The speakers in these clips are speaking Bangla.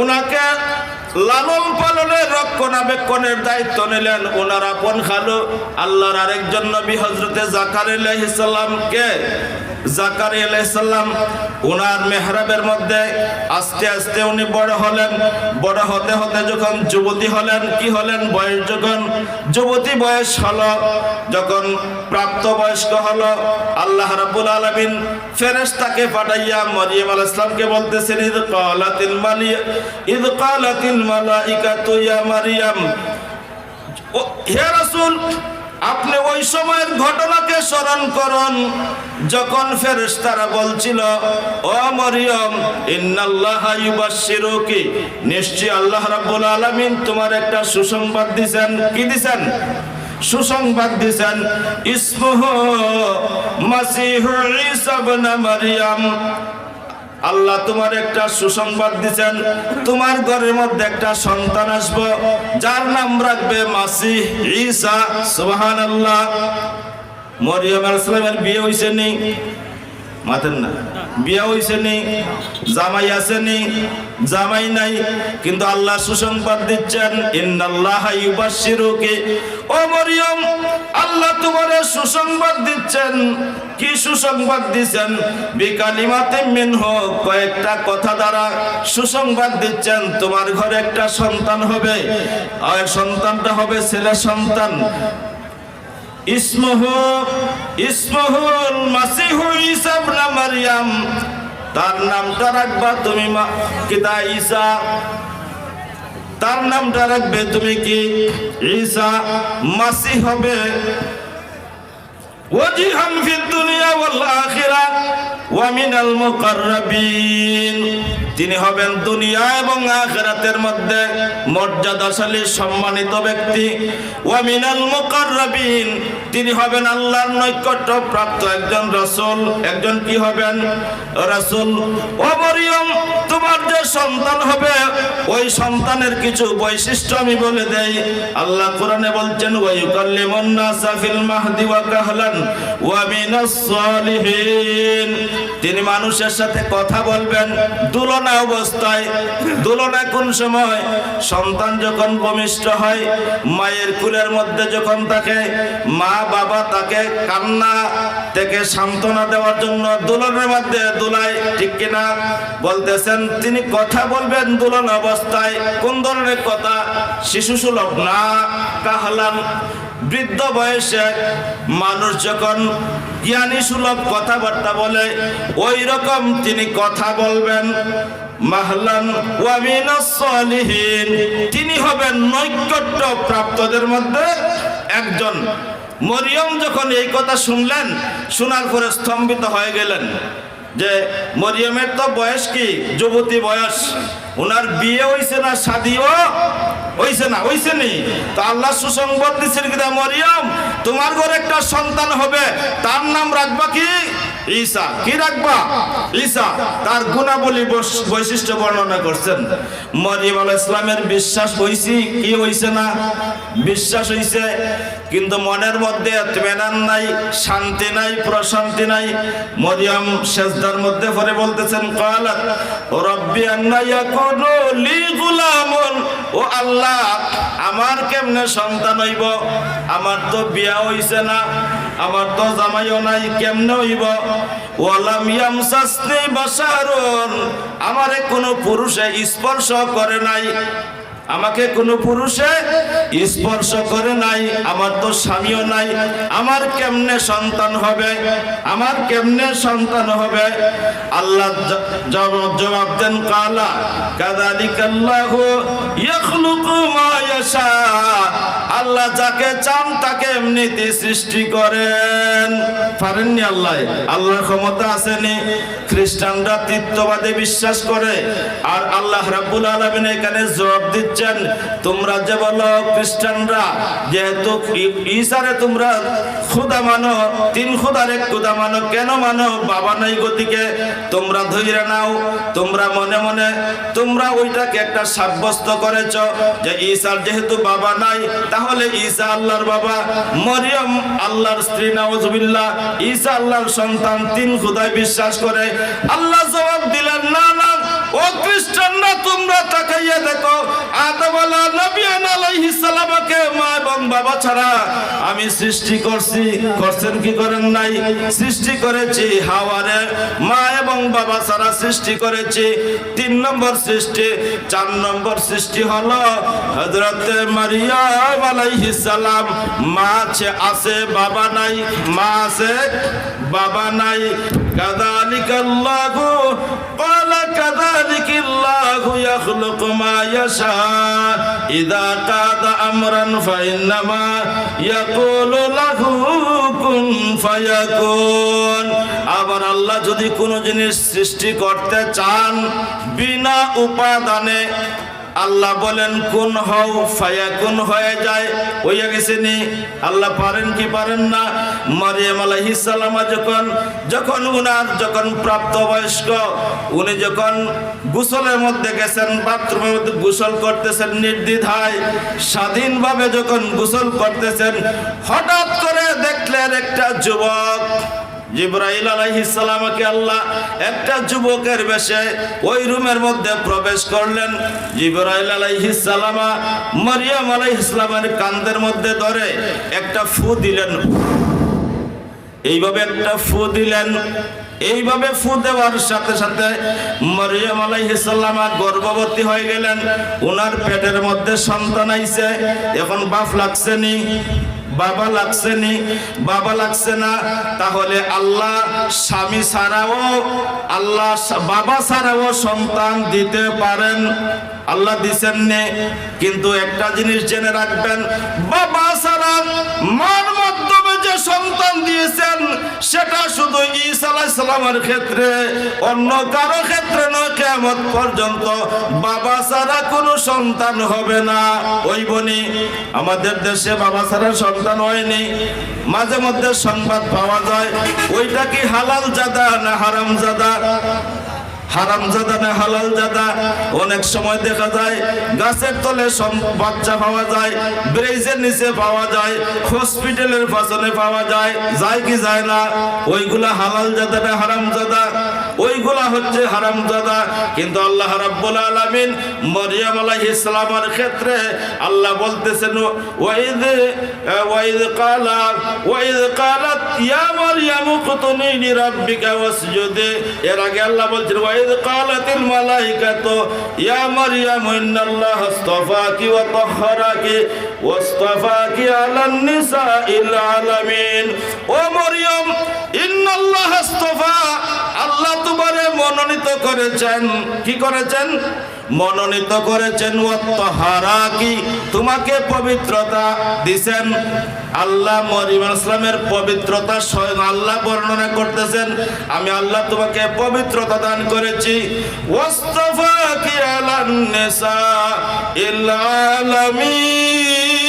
উনাকে লালন পালনের রক্ষণাবেক্ষণের দায়িত্ব নিলেন। ওনার আপন খালু আল্লাহর আরেকজন নবী হজরতে জাকার আলাইহিসাল্লামকে জাকারি আলাইসাল্লাম ওনার মেহরাবের মধ্যে আস্তে আস্তে উনি বড় হলেন। বড় হতে হতে যখন যুবতী হলেন, কি হলেন? বয়স যখন যুবতী বয়স হলো, যখন প্রাপ্ত বয়স্ক হলো, আল্লাহ রাব্বুল আলামিন ফেরেশতাকে পাঠাইয়া মরিয়ম আলাইহিস সালামকে বলতেছেন, ইদ ক্বালাতিল মালিয়া ইদ ক্বালাতিল মালাইকাতু ইয়া মারিয়াম। হে রাসূল আপনি ওই সময়ের ঘটনাকে স্মরণ করুন। যখন ফেরেশতারা বলছিল, ও মরিয়ম, ইন্নাল্লাহা ইউবাশশিরুকি। নিশ্চয় আল্লাহ রাব্বুল আলামিন তোমার একটা সুসংবাদ দিবেন কি দিবেন সুসংবাদ দিছেন, ইসমুহু মাসিহু ঈসা ইবনে মারইয়াম আল্লাহ তোমার একটা সুসংবাদ দিচ্ছেন তোমার ঘরের মধ্যে একটা সন্তান আসব। যার নাম রাখবে মাসি ঈসা। সুবহান আল্লাহ মরিয়ম আলাইহিসসালামের বিয়ে হইছে নি? মাতেন না। বিয়ে হইছে নি জামাই আছে নি জামাই নাই, কিন্তু আল্লাহ সুসংবাদ দিচ্ছেন, ইন্নাল্লাহ ইউবাশশিরুকি। ও মরিয়ম, আল্লাহ তোমারে সুসংবাদ দিচ্ছেন। কি সুসংবাদ দিচ্ছেন? বিকালিমাতে মিনহু, কয়েকটা কথা দ্বারা সুসংবাদ দিচ্ছেন, তোমার ঘরে একটা সন্তান হবে, আর সন্তানটা হবে ছেলে সন্তান। ইসমহু, ইসমহুল মাসিহু ঈসা ইবনে তার নামটা রাখবা তুমি কিতা ঈসা? তার নামটা রাখবে তুমি কি ঈসা? মাসিহ হবে। ওয়াজিহান ফিদ দুনিয়া ওয়াল আখিরা ওয়া মিনাল মুকাররাবিন। তিনি হবেন দুনিয়া এবং আখিরাতের মধ্যে মর্যাদাশালী, সম্মানিত ব্যক্তি। ওয়া মিনাল মুকাররাবিন। তিনি হবেন আল্লাহর নৈকট্য প্রাপ্ত একজন রাসূল। একজন কি হবেন? রাসূল। ও তোমার যে সন্তান হবে, ওই সন্তানের কিছু বৈশিষ্ট্য আমি বলে দেই। আল্লাহ কোরআনে বলছেন, ওয়া ইউকাল্লিমুন নাসা ফিল মাহদি ওয়া কাহলান ওয়া মিনাস সালিহিন। তিনি মানুষের সাথে কথা বলবেন, দুলনা অবস্থায়। দুলনা কোন সময়? সন্তান যখন ভূমিষ্ঠ হয়, মায়ের কুলের মধ্যে যখন তাকে মা, বাবা তাকে কান্না থেকে সান্ত্বনা দেওয়ার জন্য দুলনের মধ্যে দুলায়, ঠিক কিনা? বলতেছেন, তিনি কথা বলবেন দুলন অবস্থায়। কোন ধরনের কথা? শিশু সুলভ না, কাহলান। বৃদ্ধ বয়সে মানুষ যখন জ্ঞানী সুলভ কথাবার্তা বলে ওই রকম তিনি কথা বলবেন। মাহলান তিনি হবেন নৈকট্য প্রাপ্তদের মধ্যে একজন। মরিয়ম যখন এই কথা শুনলেন, শোনার পরে স্তম্ভিত হয়ে গেলেন। যে মরিয়মের তো বয়স কি? যুবতী বয়স। ওনার বিয়ে হইছে না, শাদিও হইছে না, হইছে নি। তো আল্লাহ সুসংবাদ দিচ্ছেন কিনা মরিয়ম? তোমার ঘরে একটা সন্তান হবে, তার নাম রাখবা কি? ঈসা, কি রাখবা? ঈসা, তার গুণাবলী বৈশ- বৈশিষ্ট্য বর্ণনা করছেন। মরিয়ম আল ইসলামের বিশ্বাস হইছি, কি হইছে না? বিশ্বাস হইছে, কিন্তু মনের মধ্যে এতমেনান নাই, শান্তি নাই, প্রশান্তি নাই। মরিয়ম সেজদার মধ্যে পরে বলতেছেন, কালাত, রব্বি আন্না ইয়াকুনু লি গুলামুন। ও আল্লাহ, আমার কেমনে সন্তান হইব? আমার তো বিয়া হইছে না, আমার তো জামাইও নাই, কেমনে হইব? আমারে কোনো পুরুষে স্পর্শ করে নাই। আমাকে কোনো পুরুষে স্পর্শ করে নাই, আমার তো স্বামীও নাই, আমার কেমনে সন্তান হবে? আমার কেমনে সন্তান হবে? আল্লাহ জবাব দেন, কালা, কাদালিকাল্লাহু মা ইয়াশা। আল্লাহ যাকে চান তাকে এমনিতে সৃষ্টি করেন। পারেননি আল্লাহ? আল্লাহর ক্ষমতা আসেনি। খ্রিস্টানরা তৃত্ববাদে বিশ্বাস করে। আর আল্লাহ রাব্বুল আলামিন এখানে জবাব দিচ্ছেন তোমরা যে বলো খ্রিস্টানরা, যেহেতু ই- ঈসারে তোমরা খুদা মানো, তিন খুদার এক খুদা মানো, কেন মানো? বাবা নাই গতিকে তোমরা ধৈর্য নাও, তোমরা মনে মনে, তোমরা ওইটাকে একটা সাব্যস্ত করেছ যে ঈসার যেহেতু বাবা নাই, তাহলে ঈসা আল্লাহর বাবা, মরিয়ম আল্লাহর স্ত্রী, নাউজুবিল্লাহ ঈসা আল্লাহর সন্তান, তিন খুদায় বিশ্বাস করে আল্লাহ জবাব দিলেন, না ও খ্রিস্টানরা, তোমরা তাকে দিয়ে দেখো আদম আলা নবিয়ান আলাইহিস সালামকে মা এবং বাবা ছাড়া আমি সৃষ্টি করছি, করছেন কি করেন নাই? সৃষ্টি করেছি, হাওয়ারে মা এবং বাবা ছাড়া সৃষ্টি করেছি, তিন নম্বর সৃষ্টি, চার নম্বর সৃষ্টি হলো হযরত মারিয়াম আলাইহিস সালাম। মা আছে, বাবা নাই, মা আছে, বাবা নাই। কাদালিকাল্লাহু ক্বালা কাদালিকাল্লাহু ইয়াখলুকু মা ইয়াশা ইযা কাদা আমরান ফাইন্নামা ইয়াকুলু লাহু কুন ফায়াকুন আবার আল্লাহ যদি কোনো জিনিস সৃষ্টি করতে চান বিনা উপাদানে আল্লাহ বলেন, কোন হও, ফায়া কোন হয়ে যায়? হইয়া গেছে নি। আল্লাহ পারেন কি পারেন না। মারিয়াম আলাইহিস সালামা যখন যখন উনার যখন প্রাপ্ত বয়স্ক, উনি যখন গোসলের মধ্যে গেছেন, বাথরুমের মধ্যে গোসল করতেছেন নির্দ্বিধায়, স্বাধীনভাবে যখন গোসল করতেছেন, হঠাৎ করে দেখলেন একটা যুবক জিব্রাইল আলাইহিস সালামকে আল্লাহ একটা যুবকের বেশে ওই রুমের মধ্যে প্রবেশ করলেন। জিব্রাইল আলাইহিস সালামা মারিয়াম আলাইহিস সালামের কান্দের মধ্যে ধরে একটা ফু দিলেন। এইভাবে একটা ফু দিলেন। এইভাবে ফু দেওয়ার সাথে সাথে মরিয়ম আলাইহিসাল্লামা গর্ভবতী হয়ে গেলেন। ওনার পেটের মধ্যে সন্তান আইছে। এখন বাপ লাগছে নি। বাবা লাগছে নি? বাবা লাগছে না? তাহলে আল্লাহ স্বামী ছাড়াও আল্লাহ বাবা ছাড়াও সন্তান দিতে পারেন। আল্লাহ দিছেন নে। কিন্তু একটা জিনিস জেনে রাখবেন, বাবা ছাড়া মার মাধ্যমে সন্তান দিয়েছেন, সেটা শুধু আলাইহিস ক্ষেত্রে, অন্য কারও ক্ষেত্রে নয় কেমন পর্যন্ত। বাবা ছাড়া কোনো সন্তান হবে না। ওই বনি, আমাদের দেশে বাবা ছাড়া সন্তান হয়নি। মাঝে মধ্যে সংবাদ পাওয়া যায়, ওইটা কি হালাল জাদা না হারাম জাদা? হারামজাদা না হালাল জাদা। অনেক সময় দেখা যায়, গাছের তলে বাচ্চা পাওয়া যায়, ব্রেজের নিচে পাওয়া যায়, হসপিটালের পাশনে পাওয়া যায় যায় কি যায় না। ওইগুলা হালাল জাদা না হারাম জাদা। ওইগুলা হচ্ছে হারাম জাদা। কিন্তু আল্লাহ রাব্বুল আলামিন মরিয়ম আলাইহিস সালামের ক্ষেত্রে আল্লাহ বলতেছেন, ওয়াইদ ওয়াইদ কালা, ওয়াইদ কালাত ইয়া মারইয়াম কুতুনি ওয়াসজুদি। এর আগে আল্লাহ বলছেন, ওয়াইদ কালাতিল قالت الملائكة يا مريم إن الله اصطفاك وطهرك واصطفاك على النساء العالمين মরিয়ম মনোনীত করেছেন। কি করেছেন? মনোনীত করেছেন কি? তোমাকে পবিত্রতা দিছেন। আল্লাহ মরিম ইসলামের পবিত্রতা স্বয়ং আল্লাহ বর্ণনা করতেছেন। আমি আল্লাহ তোমাকে পবিত্রতা দান করেছি। ওয়াস্তাফাকি আলান নিসা ইল আলামিন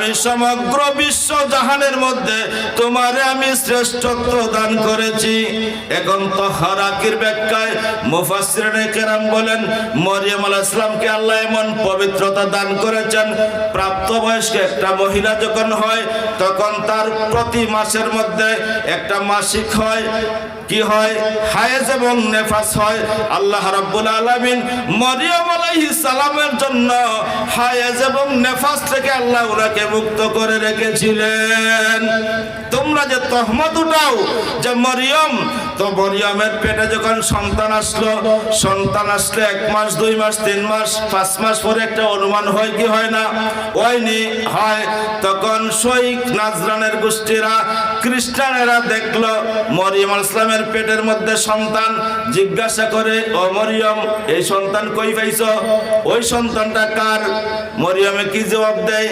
আমি সমগ্র বিশ্ব জাহানের মধ্যে তোমারে আমি শ্রেষ্ঠত্ব দান করেছি। এখন তো হারাকির ব্যাখ্যায় মুফাসসিরিনে কেরাম বলেন, মরিয়াম আলাইহিস ইসলামকে আল্লাহ এমন পবিত্রতা দান করেছেন প্রাপ্তবয়স্ক একটা মহিলা যখন হয়, তখন তার প্রতি মাসের মধ্যে একটা মাসিক হয়। কি হয়? হায়েজ এবং নেফাস হয়। আল্লাহ রাব্বুল আলামিন মরিয়ম আলাইহিস সালামের জন্য হায়েজ এবং নেফাস থেকে আল্লাহ ওনাকে মুক্ত করে রেখেছিলেন। তোমরা যে তহমত উঠাও, যে মরিয়ম, তো মরিয়মের পেটে যখন সন্তান আসলো, সন্তান আসলে এক মাস, দুই মাস, তিন মাস, পাঁচ মাস পরে একটা অনুমান হয়, কি হয় না? হয়নি, হয়। তখন শৈক নাজরানের গোষ্ঠীরা খ্রিস্টানেরা দেখল, মরিয়ম আলাইহিস ইসলামের পেটের মধ্যে সন্তান জিজ্ঞাসা করে, ও মরিয়ম, এই সন্তান কই পাইছ? ওই সন্তানটা কার? মরিয়মে কি জবাব দেয়?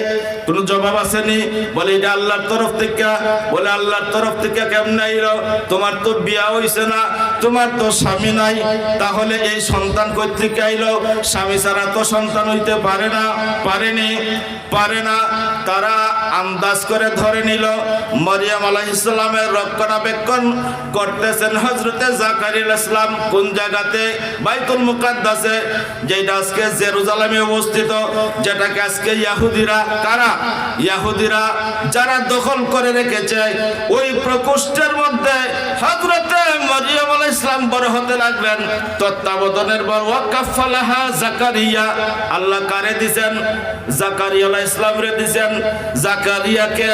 কোনো জবাব আসেনি। বলে, এটা আল্লাহর তরফ থেকে। বলে, আল্লাহর তরফ থেকে কেমন তোমার তো বিয়া হইছে না। তোমার তো স্বামী নাই, তাহলে এই সন্তান কই থেকে আইলো? স্বামী ছাড়া তো সন্তান হইতে পারে না, পারেনি, পারে না। তারা আন্দাজ করে ধরে নিল, মরিয়াম আলাইহিসসালামের রক্ষণাবেক্ষণ করতেছেন হজরতে জাকারিল ইসলাম কোন জায়গাতে? বাইতুল মুকাদ্দাসে, যেটা আজকে জেরুজালামে অবস্থিত, যেটাকে আজকে ইয়াহুদিরা কারা? ইয়াহুদিরা যারা দখল করে রেখেছে, ওই প্রকোষ্ঠের মধ্যে হজরতে মরিয়াম আলাইহিস ইসলাম বড় হতে লাগলেন। তত্ত্বাবধানের পর ওয়াকাফালাহা জাকারিয়া। আল্লাহ কারে দিছেন? জাকারিয়া ইসলাম রে দিছেন। জাকারিয়াকে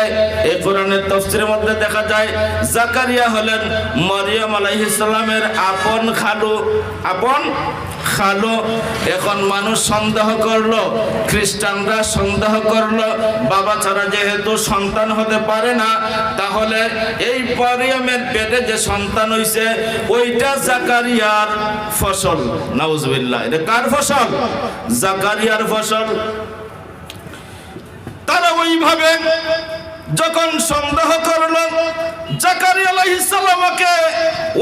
এই কোরআনের তফসিরের মধ্যে দেখা যায়, জাকারিয়া হলেন মরিয়ম আলাইহিস সালামের আপন খালু। আপন? খালো এখন মানুষ সন্দেহ করল, খ্রিস্টানরা সন্দেহ করল, বাবা ছাড়া যেহেতু সন্তান হতে পারে না, তাহলে এই পরিয়মের পেটে যে সন্তান হইছে, ওইটা জাকারিয়ার ফসল। নাউজবিল্লাহ, এটা কার ফসল? জাকারিয়ার ফসল। তারা ওইভাবে যখন সন্দেহ করল, জাকারিয়া আলাইহিস সালামকে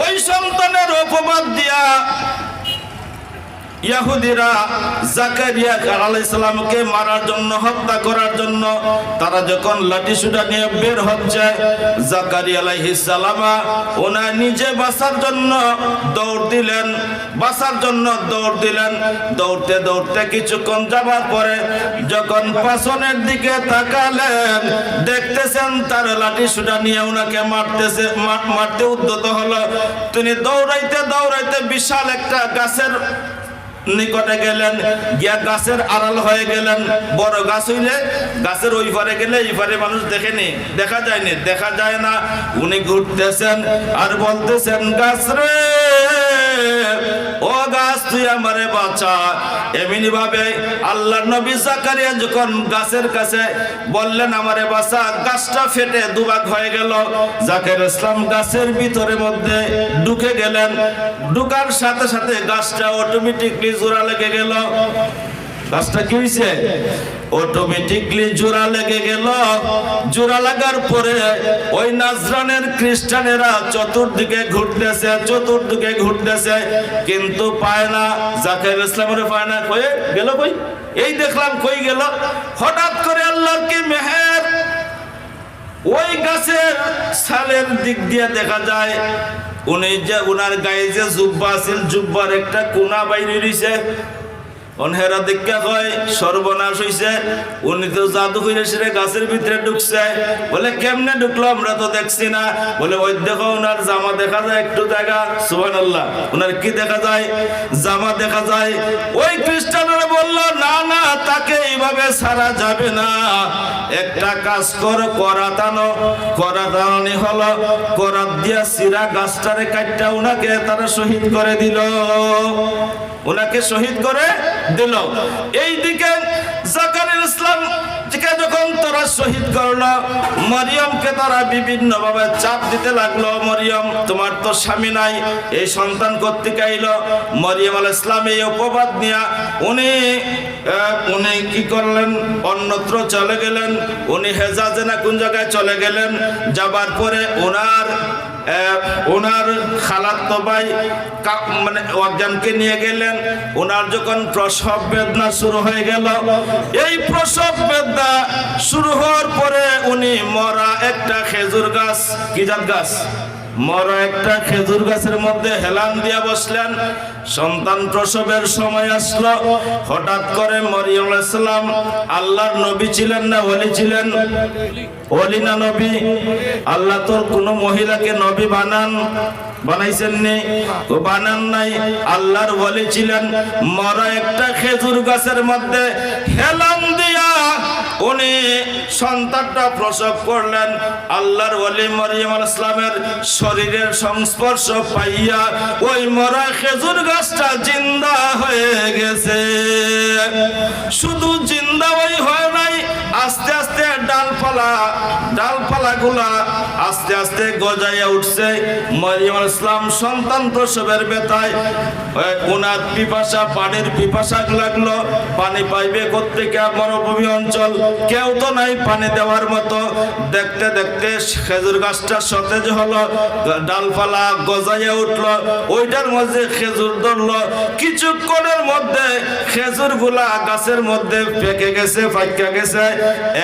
ওই সন্তানের অপবাদ দিয়া ইয়াহুদিরা জাকারিয়া আলাইহিস সালামকে মারার জন্য, হত্যা করার জন্য, তারা যখন লাঠি সুটা নিয়ে বের হচ্ছে, জাকারিয়া আলাইহিস সালামা ওনা নিজে বাঁচার জন্য দৌড় দিলেন, বাঁচার জন্য দৌড় দিলেন। দৌড়তে দৌড়তে কিছুক্ষণ যাবার পরে যখন পাছনের দিকে তাকালেন, দেখতেছেন তার লাঠি সুটা নিয়ে ওনাকে মারতেছে মারতে উদ্যত হলো। তিনি দৌড়াইতে দৌড়াইতে বিশাল একটা গাছের নিকটে গেলেন, গিয়া গাছের আড়াল হয়ে গেলেন। বড় গাছ হইলে গাছের ওই পারে গেলে এই পারে মানুষ দেখেনি দেখা যায়নি, দেখা যায় না। উনি ঘুরতেছেন আর বলতেছেন, গাছ রে! ও গাছ তুই আমারে বাঁচা এমনি ভাবে আল্লাহ নবী জাকারিয়া যখন গাছের কাছে বললেন, আমারে বাঁচা গাছটা ফেটে দুভাগ হয়ে গেল। জাকের ইসলাম গাছের ভিতরে মধ্যে ঢুকে গেলেন। ঢুকার সাথে সাথে গাছটা অটোমেটিকলি জোড়া লেগে গেল। গাছটা কি হয়েছে অটোমেটিকলি জোড়া লেগে গেল। জোড়া লাগার পরে ওই নাজরানের খ্রিস্টানেরা চতুর্দিকে ঘুরতেছে চতুর্দিকে ঘুরতেছে, কিন্তু পায় না। জাকের ইসলামের পায় না। কয়ে গেল কই? এই দেখলাম কই গেল? হঠাৎ করে আল্লাহর কি মেহের? ওই গাছের ছালের দিক দিয়ে দেখা যায়, উনি যে উনার গায়ে যে জুব্বা আছিল জুব্বার একটা কোনা বাইরে রইছে। অনহেরা দেখা কয় সর্বনাশ হইছে। উনি তো জাদু করে সেরে গাছের ভিতরে ঢুকছে। বলে, কেমনে ঢুকলো? আমরা তো দেখছি না। বলে, ওই দেখো ওনার জামা দেখা যায় একটু জায়গা। সুহান আল্লাহ ওনার কি দেখা যায়? জামা দেখা যায়। ওই খ্রিস্টানরা বলল, না না, তাকে এইভাবে ছাড়া যাবে না। একটা কাজ কর করাতানো করাতানি হলো, করাত দিয়া সিরা গাছটারে কাটটা ওনাকে তারা শহীদ করে দিল। ওনাকে শহীদ করে দিল। এইদিকে জাকারির ইসলাম তারা শহীদ করল। মরিয়মকে তারা বিভিন্ন ভাবে চাপ দিতে লাগল। মরিয়ম, তোমার তো স্বামী নাই, এই সন্তান কর্তৃক আইলো? মরিয়ম আল ইসলাম এই অপবাদ নিয়া উনি উনি কি করলেন? অন্যত্র চলে গেলেন। উনি হেজাজে না কোন জায়গায় চলে গেলেন? যাবার পরে ওনার ওনার খালাতো ভাই মানে অজ্ঞানকে নিয়ে গেলেন। ওনার যখন প্রসব বেদনা শুরু হয়ে গেল। এই প্রসব বেদনা শুরু হওয়ার পরে উনি মরা একটা খেজুর গাছ, কি জাত গাছ? মরা একটা খেজুর গাছের মধ্যে হেলান দিয়া বসলেন। সন্তান প্রসবের সময় আসলো। হঠাৎ করে মরিয়ম ইসলাম আল্লাহর নবী ছিলেন না ওলি ছিলেন? ওলি না নবী? আল্লাহ তোর কোন মহিলাকে নবী বানান বানাইছেন নি বানান নাই। আল্লাহর ওলি ছিলেন। মরা একটা খেজুর গাছের মধ্যে হেলান দিয়া উনি সন্তানটা প্রসব করলেন। আল্লাহর ওলি মরিয়াম ইসলামের শরীরের সংস্পর্শ পাইয়া ওই মরা খেজুর গাছটা জিন্দা হয়ে গেছে। শুধু জিন্দা ওই হয় নাই, আস্তে আস্তে ডালপালা ডালপালা গুলা আস্তে আস্তে গজাইয়া উঠছে। মরিয়ম ইসলাম সন্তান প্রসবের বেতায় ওনার পিপাসা, পানির পিপাসা লাগল। পানি পাইবে কোথেকে মরুভূমি অঞ্চল। কেউ তো নাই পানি দেওয়ার মতো। দেখতে দেখতে খেজুর গাছটা সতেজ হলো, ডালপালা গজাইয়া উঠল। ওইটার মধ্যে খেজুর ধরলো। কিছুক্ষণের মধ্যে খেজুরগুলা গাছের মধ্যে পেকে গেছে ফাঁকা গেছে।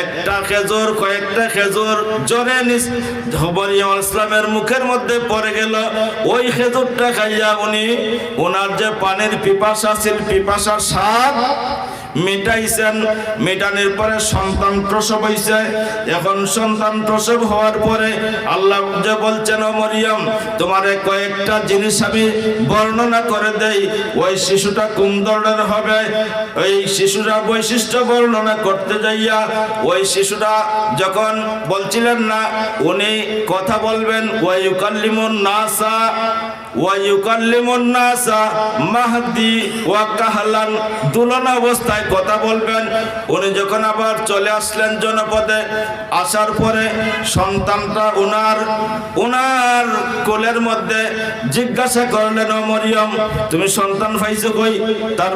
একটা খেজুর, কয়েকটা খেজুর জোরে নিস ইসলামের মুখের মধ্যে পড়ে গেল। ওই খেজুরটা খাইয়া উনি ওনার যে পানির পিপাসা ছিল পিপাসার স্বাদ মিটাইছেন, মিটানোর পরে সন্তান প্রসব হইছে। এখন সন্তান প্রসব হওয়ার পরে আল্লাহ যে বলছেন, ও মরিয়ম, তোমার কয়েকটা জিনিস আমি বর্ণনা করে দেই। ওই শিশুটা কোন ধরনের হবে? ওই শিশুরা বৈশিষ্ট্য বর্ণনা করতে যাইয়া, ওই শিশুরা যখন বলছিলেন না, উনি কথা বলবেন ওয়াইউকাল্লিমুন নাসা অবস্থায় কথা বলবেন। যখন আবার চলে আসলেন জনপদে, আসার পরে সন্তানটা কোলের মধ্যে জিজ্ঞাসা করলেন, ও মরিয়ম, তুমি সন্তান পাইছো কই? তার